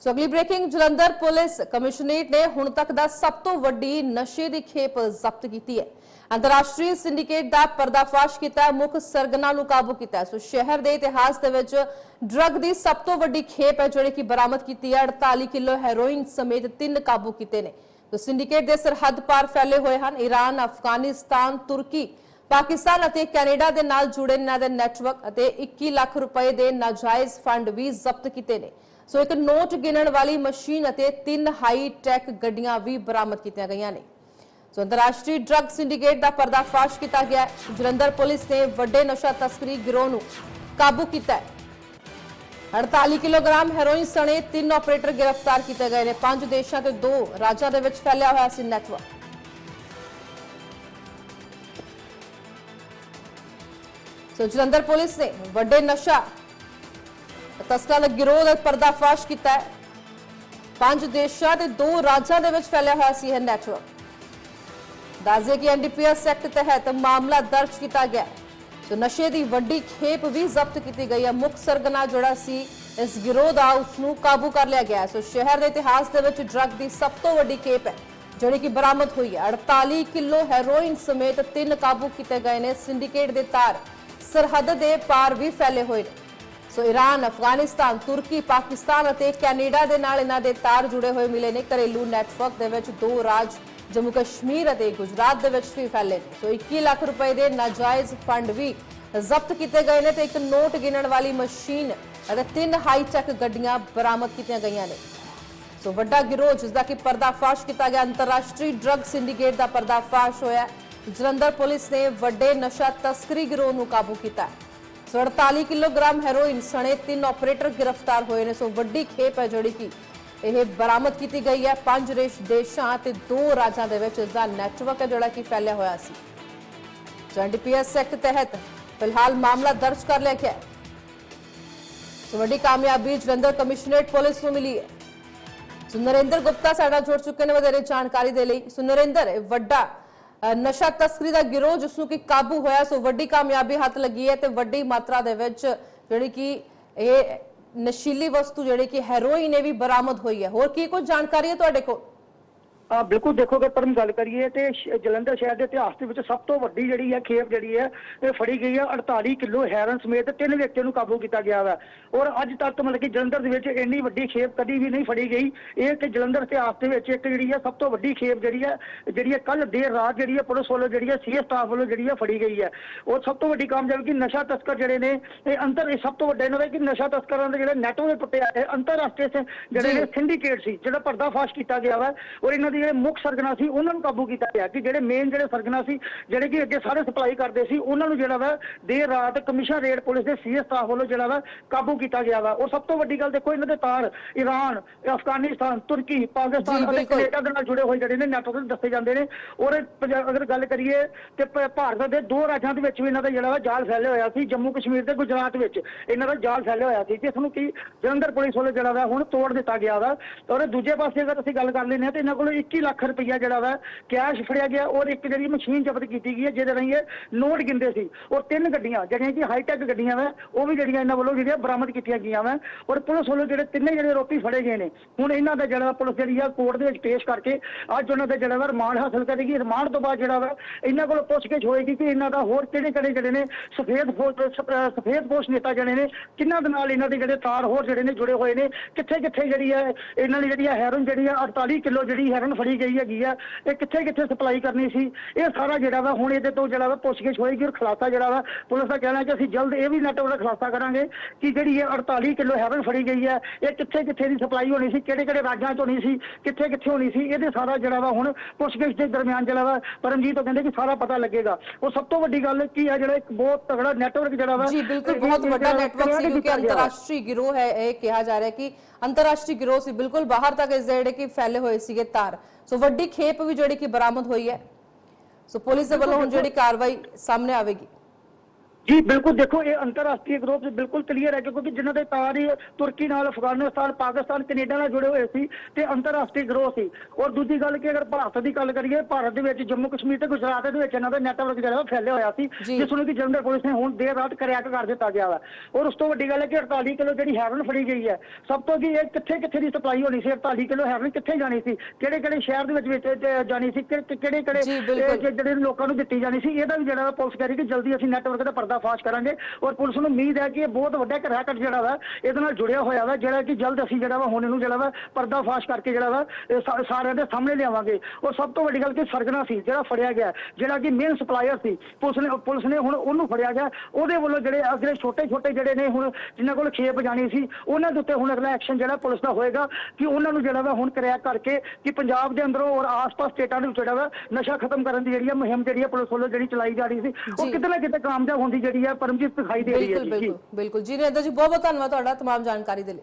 ਸੋ ਅਗਲੀ breaking, Jalandhar police commissionerate ਨੇ ਹੁਣ ਤੱਕ ਦਾ ਸਭ ਤੋਂ ਵੱਡੀ ਨਸ਼ੇ ਦੀ ਖੇਪ ਜ਼ਬਤ ਕੀਤੀ ਹੈ। ਅੰਤਰਰਾਸ਼ਟਰੀ ਸਿੰਡੀਕੇਟ ਦਾ ਪਰਦਾਫਾਸ਼ ਕੀਤਾ ਮੁੱਖ ਸਰਗਨਾ ਨੂੰ ਕਾਬੂ ਕੀਤਾ ਸੋ ਸ਼ਹਿਰ ਦੇ ਇਤਿਹਾਸ ਦੇ ਵਿੱਚ ਡਰੱਗ ਦੀ ਸਭ ਤੋਂ ਵੱਡੀ ਖੇਪ ਹੈ, ਜਿਹੜੀ ਕਿ ਬਰਾਮਦ ਕੀਤੀ ਹੈ। 48 ਕਿਲੋ ਹੈਰੋਇਨ ਸਮੇਤ ਤਿੰਨ ਕਾਬੂ ਕੀਤੇ ਨੇ। ਸੋ ਸਿੰਡੀਕੇਟ ਦੇ ਸਰਹੱਦ ਪਾਰ ਫੈਲੇ ਹੋਏ ਹਨ, ਈਰਾਨ, ਅਫਗਾਨਿਸਤਾਨ, ਤੁਰਕੀ, ਪਾਕਿਸਤਾਨ ਅਤੇ ਕੈਨੇਡਾ ਦੇ ਨਾਲ ਜੁੜੇ ਇਹਨਾਂ ਦੇ ਨੈਟਵਰਕ ਅਤੇ 21 ਲੱਖ ਰੁਪਏ ਦੇ ਨਾਜਾਇਜ਼ ਫੰਡ ਵੀ ਜ਼ਬਤ ਕੀਤੇ ਨੇ। ਸੋ ਇੱਕ ਨੋਟ ਗਿਣਨ ਵਾਲੀ ਮਸ਼ੀਨ ਅਤੇ ਤਿੰਨ ਹਾਈ ਟੈਕ ਗੱਡੀਆਂ ਵੀ ਬਰਾਮਦ ਕੀਤੀਆਂ ਗਈਆਂ ਨੇ। ਸੋ ਅੰਤਰਰਾਸ਼ਟਰੀ ਡਰੱਗ ਸਿੰਡੀਕੇਟ ਦਾ ਪਰਦਾਫਾਸ਼ ਕੀਤਾ ਗਿਆ ਜਲੰਧਰ ਪੁਲਿਸ ਨੇ ਵੱਡੇ ਨਸ਼ਾ ਤਸਕਰੀ ਗਿਰੋਹ ਨੂੰ ਕਾਬੂ ਕੀਤਾ ਹੈ। 48 ਕਿਲੋਗ੍ਰਾਮ ਹੈਰੋਇਨ ਸਣੇ ਤਿੰਨ ਆਪਰੇਟਰ ਗ੍ਰਿਫਤਾਰ ਕੀਤੇ ਗਏ ਨੇ। ਪੰਜ ਦੇਸ਼ਾਂ ਤੇ ਦੋ ਰਾਜਾਂ ਦੇ ਵਿੱਚ ਫੈਲਿਆ ਹੋਇਆ ਸੀ ਨੈਟਵਰਕ। ਸੋ ਜਲੰਧਰ ਪੁਲਿਸ ਨੇ ਵੱਡੇ ਨਸ਼ਾ ਤਸਕਰਾਂ ਦਾ ਗਿਰੋਹ ਦਾ ਪਰਦਾਫਾਸ਼ ਕੀਤਾ ਹੈ। ਪੰਜ ਦੇਸ਼ਾਂ ਤੇ ਦੋ ਰਾਜਾਂ ਦੇ ਵਿੱਚ ਫੈਲਿਆ ਹੋਇਆ ਸੀ ਇਹ ਨੈਟਵਰਕ ਦੱਸਦੇ ਕਿ ਐਨਡੀਪੀਐਸ ਐਕਟ ਤਹਿਤ ਮਾਮਲਾ ਦਰਜ ਕੀਤਾ ਗਿਆ ਹੈ। ਨਸ਼ੇ ਦੀ ਵੱਡੀ ਖੇਪ ਵੀ ਜ਼ਬਤ ਕੀਤੀ ਗਈ ਹੈ। ਮੁੱਖ ਸਰਗਨਾ ਜਿਹੜਾ ਸੀ, ਇਸ ਗਿਰੋਹ ਦਾ ਉਸ ਨੂੰ ਕਾਬੂ ਕਰ ਲਿਆ ਗਿਆ ਸੋ ਸ਼ਹਿਰ ਦੇ ਇਤਿਹਾਸ ਦੇ ਵਿੱਚ ਡਰੱਗ ਦੀ ਸਭ ਤੋਂ ਵੱਡੀ ਖੇਪ ਹੈ, ਜਿਹੜੀ ਕਿ ਬਰਾਮਦ ਹੋਈ ਹੈ। 48 ਕਿਲੋ ਹੈਰੋਇਨ ਸਮੇਤ ਤਿੰਨ ਕਾਬੂ ਕੀਤੇ ਗਏ ਨੇ। ਸਿੰਡੀਕੇਟ ਦੇ ਤਾਰ ਸਰਹੱਦ ਦੇ ਪਾਰ ਵੀ ਫੈਲੇ ਹੋਏ ਨੇ। ਸੋ ਈਰਾਨ ਅਫਗਾਨਿਸਤਾਨ, ਤੁਰਕੀ, ਪਾਕਿਸਤਾਨ ਅਤੇ ਕੈਨੇਡਾ ਦੇ ਨਾਲ ਇਹਨਾਂ ਦੇ ਤਾਰ ਜੁੜੇ ਹੋਏ ਮਿਲੇ ਨੇ ਘਰੇਲੂ ਨੈਟਵਰਕ ਦੇ ਵਿੱਚ। ਦੋ ਰਾਜ, ਜੰਮੂ ਕਸ਼ਮੀਰ ਅਤੇ ਗੁਜਰਾਤ ਦੇ ਵਿੱਚ ਵੀ ਫੈਲੇ ਨੇ। ਸੋ 21 ਲੱਖ ਰੁਪਏ ਦੇ ਨਾਜਾਇਜ਼ ਫੰਡ ਵੀ ਜ਼ਬਤ ਕੀਤੇ ਗਏ ਨੇ ਤੇ ਇੱਕ ਨੋਟ ਗਿਣਨ ਵਾਲੀ ਮਸ਼ੀਨ ਅਤੇ ਤਿੰਨ ਹਾਈ ਟੈਕ ਗੱਡੀਆਂ ਬਰਾਮਦ ਕੀਤੀਆਂ ਗਈਆਂ ਨੇ। ਸੋ ਵੱਡਾ ਗਿਰੋਹ ਜਿਸ ਦਾ ਕਿ ਪਰਦਾਫਾਸ਼ ਕੀਤਾ ਗਿਆ, ਅੰਤਰਰਾਸ਼ਟਰੀ ਡਰੱਗ ਸਿੰਡੀਕੇਟ ਦਾ ਪਰਦਾਫਾਸ਼ ਹੋਇਆ। ਜਲੰਧਰ ਪੁਲਿਸ ਨੇ ਵੱਡੇ ਨਸ਼ਾ ਤਸਕਰੀ ਗਿਰੋਹ ਨੂੰ ਕਾਬੂ ਕੀਤਾ। ਹੈ 48 ਕਿਲੋਗ੍ਰਾਮ ਹੈਰੋਇਨ ਸਣੇ ਤਿੰਨ ਆਪਰੇਟਰ ਗ੍ਰਿਫਤਾਰ ਹੋਏ ਨੇ, ਸੋ ਵੱਡੀ ਖੇਪ ਹੈ ਜਿਹੜੀ ਕਿ ਇਹ ਬਰਾਮਦ ਕੀਤੀ ਗਈ ਹੈ। ਪੰਜ ਦੇਸ਼ਾਂ ਤੇ ਦੋ ਰਾਜਾਂ ਦੇ ਵਿੱਚ ਇਸ ਦਾ ਨੈਟਵਰਕ ਹੈ ਜਿਹੜਾ ਕਿ ਫੈਲਿਆ ਹੋਇਆ ਸੀ। ਸੋ ਐਨਡੀਪੀਐਸ ਐਕਟ ਤਹਿਤ ਫਿਲਹਾਲ ਮਾਮਲਾ ਦਰਜ ਕਰ ਲਿਆ ਗਿਆ ਸੋ ਵੱਡੀ ਕਾਮਯਾਬੀ ਜਲੰਧਰ ਕਮਿਸ਼ਨਰੇਟ ਪੁਲਿਸ ਨੂੰ ਮਿਲੀ ਹੈ। ਸੁਨਰਿੰਦਰ ਗੁਪਤਾ ਸਾਡਾ ਜੁੜ ਚੁੱਕੇ ਨੇ, ਵਧੇਰੇ ਜਾਣਕਾਰੀ ਦੇ ਲਈ। ਸੁਨਰਿੰਦਰ ਇਹ ਵੱਡਾ ਨਸ਼ਾ ਤਸਕਰੀ ਦਾ ਗਿਰੋਹ ਜਿਸ ਨੂੰ ਕਿ ਕਾਬੂ ਹੋਇਆ, ਸੋ ਵੱਡੀ ਕਾਮਯਾਬੀ ਹੱਥ ਲੱਗੀ ਹੈ ਤੇ ਵੱਡੀ ਮਾਤਰਾ ਦੇ ਵਿੱਚ ਜਿਹੜੀ ਕਿ ਇਹ ਨਸ਼ੀਲੀ ਵਸਤੂ ਜਿਹੜੀ ਕਿ ਹੈਰੋਇਨ ਇਹ ਵੀ ਬਰਾਮਦ ਹੋਈ ਹੈ। ਹੋਰ ਕੀ ਕੁਝ ਜਾਣਕਾਰੀ ਹੈ ਤੁਹਾਡੇ ਕੋਲ? ਆ ਬਿਲਕੁਲ ਦੇਖੋਗੇ ਪਰਮ ਗੱਲ ਕਰੀਏ ਤੇ ਸ਼- ਜਲੰਧਰ ਸ਼ਹਿਰ ਦੇ ਇਤਿਹਾਸ ਦੇ ਵਿੱਚ ਸਭ ਤੋਂ ਵੱਡੀ ਜਿਹੜੀ ਹੈ ਖੇਪ ਜਿਹੜੀ ਹੈ ਇਹ ਫੜੀ ਗਈ ਹੈ। 48 ਕਿਲੋ ਹੈਰਨ ਸਮੇਤ ਤਿੰਨ ਵਿਅਕਤੀਆਂ ਨੂੰ ਕਾਬੂ ਕੀਤਾ ਗਿਆ ਵਾ। ਔਰ ਅੱਜ ਤੱਕ ਮਤਲਬ ਕਿ ਜਲੰਧਰ ਦੇ ਵਿੱਚ ਇੰਨੀ ਵੱਡੀ ਖੇਪ ਕਦੀ ਵੀ ਨਹੀਂ ਫੜੀ ਗਈ। ਇਹ ਕਿ ਜਲੰਧਰ ਇਤਿਹਾਸ ਦੇ ਵਿੱਚ ਇੱਕ ਜਿਹੜੀ ਹੈ ਸਭ ਤੋਂ ਵੱਡੀ ਖੇਪ ਜਿਹੜੀ ਹੈ ਜਿਹੜੀ ਹੈ ਕੱਲ ਦੇਰ ਰਾਤ ਜਿਹੜੀ ਹੈ ਪੁਲਿਸ ਵੱਲੋਂ ਜਿਹੜੀ ਹੈ ਸੀਐਸ ਸਟਾਫ ਵੱਲੋਂ ਜਿਹੜੀ ਹੈ ਫੜੀ ਗਈ ਹੈ। ਔਰ ਸਭ ਤੋਂ ਵੱਡੀ ਕਾਮਯਾਬੀ ਕਿ ਨਸ਼ਾ ਤਸਕਰ ਜਿਹੜੇ ਨੇ ਇਹ ਅੰਤਰ ਇਹ ਸਭ ਤੋਂ ਵੱਡਾ ਇਹਨਾਂ ਦਾ ਕਿ ਨਸ਼ਾ ਤਸਕਰਾਂ ਦੇ ਜਿਹੜੇ ਨੈਟਵਰਕ ਟੁੱਟਿਆ ਇਹ ਅੰਤਰਰਾਸ਼ਟਰੀ ਸ- ਜਿਹੜੇ ਜੀ। ਨੇ ਸਿੰਡੀਕੇਟ ਸੀ ਜਿਹੜਾ ਪਰਦਾਫਾਸ਼ ਕੀਤਾ ਗਿਆ ਵਾ। ਔਰ ਇਹਨਾਂ ਦੇ ਜਿਹੜੇ ਮੁੱਖ ਸਰਗਨਾ ਸੀ ਉਹਨਾਂ ਨੂੰ ਕਾਬੂ ਕੀਤਾ ਗਿਆ ਕਿ ਜਿਹੜੇ ਮੇਨ ਜਿਹੜੇ ਸਰਗਨਾ ਸੀ ਜਿਹੜੇ ਕਿ ਅੱਗੇ ਸਾਰੇ ਸਪਲਾਈ ਕਰਦੇ ਸੀ ਉਹਨਾਂ ਨੂੰ ਜਿਹੜਾ ਵਾ ਦੇਰ ਰਾਤ ਕਮਿਸ਼ਨ ਰੇਡ ਪੁਲਿਸ ਦੇ ਸੀਐਸ ਸਟਾਫ ਵੱਲੋਂ ਜਿਹੜਾ ਵਾ ਕਾਬੂ ਕੀਤਾ ਗਿਆ ਵਾ। ਔਰ ਸਭ ਤੋਂ ਵੱਡੀ ਗੱਲ ਦੇਖੋ ਇਹਨਾਂ ਦੇ ਤਾਰ ਈਰਾਨ ਅਫਗਾਨਿਸਤਾਨ ਤੁਰਕੀ ਪਾਕਿਸਤਾਨ ਅਤੇ। ਕੈਨੇਡਾ ਦੇ ਨਾਲ ਜੁੜੇ ਹੋਏ ਜਿਹੜੇ ਨੇ ਨੈਟਵਰਕ ਦੱਸੇ ਜਾਂਦੇ ਨੇ। ਔਰ ਅਗਰ ਗੱਲ ਕਰੀਏ ਤੇ ਭਾਰਤ ਦੇ ਦੋ ਰਾਜਾਂ ਦੇ ਵਿੱਚ ਵੀ ਇਹਨਾਂ ਦਾ ਜਿਹੜਾ ਵਾ ਜਾਲ ਫੈਲਿਆ ਹੋਇਆ ਸੀ ਜੰਮੂ ਕਸ਼ਮੀਰ ਤੇ ਗੁਜਰਾਤ ਵਿੱਚ ਇਹਨਾਂ ਦਾ ਜਾਲ ਫੈਲਿਆ ਹੋਇਆ ਸੀ ਜਿਸ ਨੂੰ ਕਿ ਜਲੰਧਰ ਪੁਲਿਸ ਵੱਲੋਂ ਜਿਹੜਾ ਵਾ ਹੁਣ ਤੋੜ ਦਿੱਤਾ ਗਿਆ ਵਾ। ਔਰ ਦੂਜੇ ਪਾਸੇ ਅਗਰ ਅਸੀਂ ਗੱਲ ਕਰ ਲੈਂਦੇ ਹਾਂ ਤੇ ਇਹਨਾਂ ਕੋਲ 21 ਲੱਖ ਰੁਪਈਆ ਜਿਹੜਾ ਵਾ ਕੈਸ਼ ਫੜਿਆ ਗਿਆ ਔਰ ਇੱਕ ਜਿਹੜੀ ਮਸ਼ੀਨ ਜ਼ਬਤ ਕੀਤੀ ਗਈ ਹੈ, ਜਿਹਦੇ ਰਾਹੀਂ ਇਹ ਨੋਟ ਗਿੰਦੇ ਸੀ ਔਰ ਤਿੰਨ ਗੱਡੀਆਂ ਜਿਹੜੀਆਂ ਕਿ ਹਾਈ ਟੈਕ ਗੱਡੀਆਂ ਵਾ, ਉਹ ਵੀ ਜਿਹੜੀਆਂ ਇਹਨਾਂ ਵੱਲੋਂ ਜਿਹੜੀਆਂ ਬਰਾਮਦ ਕੀਤੀਆਂ ਗਈਆਂ ਵਾ ਔਰ ਪੁਲਿਸ ਵੱਲੋਂ ਜਿਹੜੇ ਤਿੰਨੇ ਜਿਹੜੇ ਆਰੋਪੀ ਫੜੇ ਗਏ ਨੇ, ਹੁਣ ਇਹਨਾਂ ਦਾ ਜਿਹੜਾ ਪੁਲਿਸ ਜਿਹੜੀ ਆ ਕੋਰਟ ਦੇ ਵਿੱਚ ਪੇਸ਼ ਕਰਕੇ ਅੱਜ ਉਹਨਾਂ ਦਾ ਜਿਹੜਾ ਵਾ ਰਿਮਾਂਡ ਹਾਸਲ ਕਰੇਗੀ। ਰਿਮਾਂਡ ਤੋਂ ਬਾਅਦ ਜਿਹੜਾ ਵਾ ਇਹਨਾਂ ਕੋਲ ਪੁੱਛਗਿੱਛ ਹੋਏਗੀ ਕਿ ਇਹਨਾਂ ਦਾ ਹੋਰ ਕਿਹੜੇ ਕਿਹੜੇ ਜਿਹੜੇ ਨੇ ਸਫੇਦ ਫੌਜ ਸਫੇਦ ਪੋਸ਼ ਨੇਤਾ ਜਿਹੜੇ ਨੇ ਕਿੰਨਾਂ ਦੇ ਨਾਲ ਇਹਨਾਂ ਦੇ ਜਿਹੜੇ ਤਾਰ ਹੋਰ ਜਿਹੜੇ ਨੇ ਜੁੜੇ ਹੋਏ ਨੇ ਕਿੱਥੇ ਕਿੱਥੇ ਜਿਹੜੀ ਹੈ ਇਹਨਾਂ ਦੀ ਜਿਹੜੀ ਹੈ ਹੈਰੋਨ ਜਿਹੜੀ ਆ 48 ਕਿਲੋ ਜਿਹੜੀ ਹੈਰੋਨ ਫੜੀ ਗਈ ਹੈਗੀ ਆ ਇਹ ਕਿੱਥੇ ਕਿੱਥੇ ਸਪਲਾਈ ਕਰਨੀ ਸੀ? ਇਹ ਸਾਰਾ ਜਿਹੜਾ ਵਾ ਹੁਣ ਇਹਦੇ ਤੋਂ ਜਿਹੜਾ ਵਾ ਪੁੱਛਗਿੱਛ ਹੋਏਗੀ ਔਰ ਖੁਲਾਸਾ ਜਿਹੜਾ ਵਾ ਪੁਲਿਸ ਦਾ ਕਹਿਣਾ ਕਿ ਅਸੀਂ ਜਲਦ ਇਹ ਵੀ ਨੈਟਵਰਕ ਦਾ ਖੁਲਾਸਾ ਕਰਾਂਗੇ ਕਿ ਜਿਹੜੀ ਇਹ 48 ਕਿਲੋ ਹੈਰੋਨ ਫੜੀ ਗਈ ਹੈ ਇਹ ਕਿੱਥੇ ਕਿੱਥੇ ਦੀ ਸਪਲਾਈ ਹੋਣੀ ਸੀ ਕਿਹੜੇ ਕਿਹੜੇ ਰਾਜਾਂ 'ਚ ਹੋਣੀ ਸੀ ਕਿੱਥੇ ਕਿੱਥੇ ਹੋਣੀ ਸੀ ਇਹਦੇ ਸਾਰਾ ਜਿਹੜਾ ਵਾ ਹੁਣ ਪੁੱਛਗਿੱਛ ਦੇ ਦਰਮਿਆਨ ਜਿਹੜਾ ਵਾ ਪਰਮਜੀਤ ਉਹ ਕਹਿੰਦੇ ਕਿ ਸਾਰਾ ਪਤਾ ਲੱਗੇਗਾ। ਉਹ ਸਭ ਤੋਂ ਵੱਡੀ ਗੱਲ ਕੀ ਹੈ ਜਿਹੜਾ ਇੱਕ ਬਹੁਤ ਤਗੜਾ ਨੈਟਵਰਕ ਜਿਹੜਾ ਵਾ ਜੀ ਬਿਲਕੁਲ ਬਹੁਤ ਵੱਡਾ ਨੈਟਵਰਕ ਸੀ ਕਿਉਂਕਿ। ਅੰਤਰਰਾਸ਼ਟਰੀ ਗਿਰੋਹ ਹੈ ਇਹ ਕਿਹਾ ਜਾ ਰਿਹਾ ਕਿ ਅੰਤਰਰਾਸ਼ਟਰੀ ਗਿਰੋਹ ਸੀ ਬਿਲਕੁਲ ਬਾਹਰ ਤੱਕ ਇਸ ਜਿਹੜੇ ਕਿ ਫੈਲੇ ਹੋਏ ਸੀਗੇ ਤਾਰ। ਸੋ ਵੱਡੀ ਖੇਪ ਵੀ ਜਿਹੜੀ ਕਿ ਬਰਾਮਦ ਹੋਈ ਹੈ। ਸੋ ਪੁਲਿਸ ਦੇ ਵੱਲੋਂ ਹੁਣ ਜਿਹੜੀ ਕਾਰਵਾਈ ਸਾਹਮਣੇ ਆਵੇਗੀ। ਜੀ ਬਿਲਕੁਲ ਦੇਖੋ ਇਹ ਅੰਤਰਰਾਸ਼ਟਰੀ ਗਰੁੱਪ ਬਿਲਕੁਲ ਕਲੀਅਰ ਹੈ ਕਿਉਂਕਿ ਜਿਨ੍ਹਾਂ ਦੇ ਤਾਰ ਹੀ ਤੁਰਕੀ ਨਾਲ ਅਫਗਾਨਿਸਤਾਨ ਪਾਕਿਸਤਾਨ ਕੈਨੇਡਾ ਨਾਲ ਜੁੜੇ ਹੋਏ ਸੀ ਤੇ ਅੰਤਰਰਾਸ਼ਟਰੀ ਗਰੋਹ ਸੀ। ਔਰ ਦੂਜੀ ਗੱਲ ਕਿ ਅਗਰ ਭਾਰਤ ਦੀ ਗੱਲ ਕਰੀਏ ਭਾਰਤ ਦੇ ਵਿੱਚ ਜੰਮੂ ਕਸ਼ਮੀਰ ਤੇ ਗੁਜਰਾਤ ਦੇ ਵਿੱਚ ਇਹਨਾਂ ਦਾ ਨੈਟਵਰਕ ਜਿਹੜਾ ਫੈਲਿਆ ਹੋਇਆ ਸੀ। ਜਿਸ ਨੂੰ ਕਿ ਜਲੰਧਰ ਪੁਲਿਸ ਨੇ ਹੁਣ ਦੇਰ ਰਾਤ ਕਰੈਕ ਕਰ ਦਿੱਤਾ ਗਿਆ ਵਾ। ਔਰ ਉਸ ਤੋਂ ਵੱਡੀ ਗੱਲ ਹੈ ਕਿ 48 ਕਿਲੋ ਜਿਹੜੀ ਹੈਰਨ ਫੜੀ ਗਈ ਹੈ। ਸਭ ਤੋਂ ਜੀ ਇਹ ਕਿੱਥੇ ਕਿੱਥੇ ਦੀ ਸਪਲਾਈ ਹੋਣੀ ਸੀ? 48 ਕਿਲੋ ਹੈਰਨ ਕਿੱਥੇ ਜਾਣੀ ਸੀ? ਕਿਹੜੇ ਕਿਹੜੇ ਸ਼ਹਿਰ ਦੇ ਵਿੱਚ ਜਾਣੀ ਸੀ? ਕਿਹੜੇ ਕਿਹੜੇ ਜਿਹੜੇ ਲੋਕਾਂ ਨੂੰ ਦਿੱਤੀ ਜਾਣੀ ਸੀ? ਇਹਦਾ ਵੀ ਜਿਹੜਾ ਪੁਲਿਸ ਕਹਿ ਰਹੀ ਕਿ ਜਲਦੀ ਅਸੀਂ ਨੈਟਵਰਕ ਦਾ ਪਰਦਾਫਾਸ਼ ਕਰਾਂਗੇ ਔਰ ਪੁਲਿਸ ਨੂੰ ਉਮੀਦ ਹੈ ਕਿ ਇਹ ਬਹੁਤ ਵੱਡਾ ਇੱਕ ਰੈਕਟ ਜਿਹੜਾ ਵਾ ਇਹਦੇ ਨਾਲ ਜੁੜਿਆ ਹੋਇਆ ਵਾ ਜਿਹੜਾ ਕਿ ਜਲਦ ਅਸੀਂ ਜਿਹੜਾ ਵਾ ਹੁਣ ਇਹਨੂੰ ਜਿਹੜਾ ਵਾ ਪਰਦਾਫਾਸ਼ ਕਰਕੇ ਜਿਹੜਾ ਵਾ ਇਹ ਸਾ- ਸਾਰਿਆਂ ਦੇ ਸਾਹਮਣੇ ਲਿਆਵਾਂਗੇ ਔਰ ਸਭ ਤੋਂ ਵੱਡੀ ਗੱਲ ਕਿ ਸਰਗਨਾ ਸੀ ਜਿਹੜਾ ਫੜਿਆ ਗਿਆ ਜਿਹੜਾ ਕਿ ਮੇਨ ਸਪਲਾਇਰ ਸੀ ਪੁਲਿਸ ਨੇ ਪੁਲਿਸ ਨੇ ਹੁਣ ਉਹਨੂੰ ਫੜਿਆ ਗਿਆ ਉਹਦੇ ਵੱਲੋਂ ਜਿਹੜੇ ਅਗਲੇ ਛੋਟੇ ਛੋਟੇ ਜਿਹੜੇ ਨੇ ਹੁਣ ਜਿਨ੍ਹਾਂ ਕੋਲ ਖੇਪ ਜਾਣੀ ਸੀ ਉਹਨਾਂ ਦੇ ਉੱਤੇ ਹੁਣ ਅਗਲਾ ਐਕਸ਼ਨ ਜਿਹੜਾ ਪੁਲਿਸ ਦਾ ਹੋਏਗਾ ਕਿ ਉਹਨਾਂ ਨੂੰ ਜਿਹੜਾ ਵਾ ਹੁਣ ਕਰੈਕ ਕਰਕੇ ਕਿ ਪੰਜਾਬ ਦੇ ਅੰਦਰੋਂ ਔਰ ਆਸ-ਪਾਸ ਸਟੇਟਾਂ ਦੇ ਵਿੱਚ ਜਿਹੜਾ ਵਾ ਨਸ਼ਾ ਖਤਮ ਕਰਨ ਦੀ ਜਿਹੜੀ ਆ ਮੁਹਿੰਮ ਜਿਹੜੀ ਆ ਪੁਲਿਸ ਵੱਲੋਂ ਜਿਹੜੀ ਚਲਾਈ ਜਾ ਰਹੀ ਸੀ ਉਹ ਜੀ। ਕਿਤੇ ਨਾ ਕਿਤੇ ਕਾਮਯਾਬ ਹੁੰਦੀ ਜਿਹੜੀ ਆ ਪਰਮਜੀਤ ਦਿਖਾਈ ਦੇ ਰਹੀ ਹੈ ਬਿਲਕੁਲ ਜੀ ਜੀ ਬਿਲਕੁਲ ਬਿਲਕੁਲ ਜੀ ਨਰਿੰਦਰ ਜੀ ਬਹੁਤ ਬਹੁਤ ਧੰਨਵਾਦ ਤੁਹਾਡਾ तमाम ਜਾਣਕਾਰੀ ਦੇ ਲਈ